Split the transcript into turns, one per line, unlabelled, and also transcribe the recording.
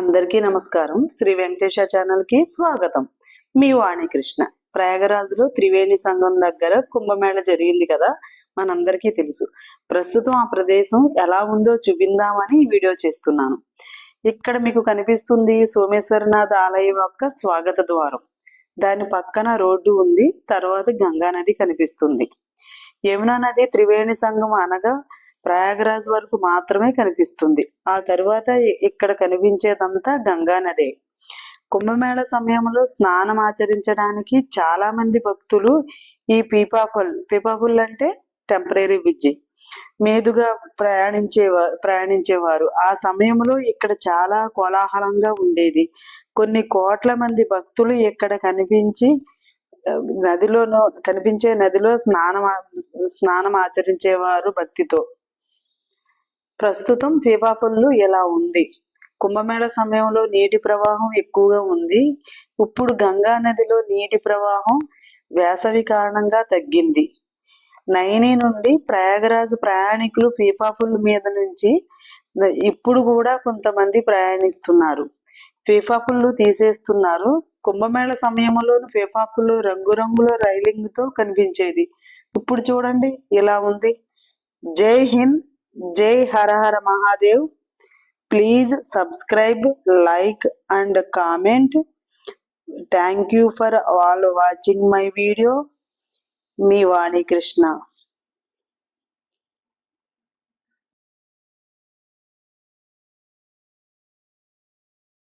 అందరికీ నమస్కారం. శ్రీ వెంకటేశ ఛానల్కి స్వాగతం. మీ వాణి కృష్ణ. ప్రయాగరాజులో త్రివేణి సంఘం దగ్గర కుంభమేళ జరిగింది కదా మనందరికీ తెలుసు. ప్రస్తుతం ఆ ప్రదేశం ఎలా ఉందో చూపిందామని వీడియో చేస్తున్నాను. ఇక్కడ మీకు కనిపిస్తుంది సోమేశ్వరనాథ్ ఆలయం యొక్క స్వాగత ద్వారం. దాని పక్కన రోడ్డు ఉంది తర్వాత గంగా నది కనిపిస్తుంది. యమునా నది త్రివేణి సంఘం అనగా ప్రయాగరాజ్ వరకు మాత్రమే కనిపిస్తుంది. ఆ తరువాత ఇక్కడ కనిపించేదంతా గంగా నదే. కుంభమేళ సమయంలో స్నానం ఆచరించడానికి చాలా మంది భక్తులు ఈ పీపాకుల్ పీపాకుల్ అంటే టెంపరీ బ్రిడ్జి మీదుగా ప్రయాణించే ప్రయాణించేవారు. ఆ సమయంలో ఇక్కడ చాలా కోలాహలంగా ఉండేది. కొన్ని కోట్ల మంది భక్తులు ఇక్కడ కనిపించి ఆ, నదిలోనూ కనిపించే నదిలో స్నానం స్నానం ఆచరించేవారు భక్తితో. ప్రస్తుతం పీపాపుల్లు ఎలా ఉంది? కుంభమేళ సమయంలో నీటి ప్రవాహం ఎక్కువగా ఉంది. ఇప్పుడు గంగా నదిలో నీటి ప్రవాహం వేసవి కారణంగా తగ్గింది. నైని నుండి ప్రయాగరాజు ప్రయాణికులు పీపాపుల్ మీద నుంచి ఇప్పుడు కూడా కొంతమంది ప్రయాణిస్తున్నారు. పీపాపుళ్ళు తీసేస్తున్నారు. కుంభమేళ సమయంలోను పీపాపుల్లు రంగురంగుల రైలింగ్తో కనిపించేది. ఇప్పుడు చూడండి ఇలా ఉంది? జై హింద్! జై Hara Hara Mahadev. Please subscribe like and comment. Thank you for all watching my video. Me Vani Krishna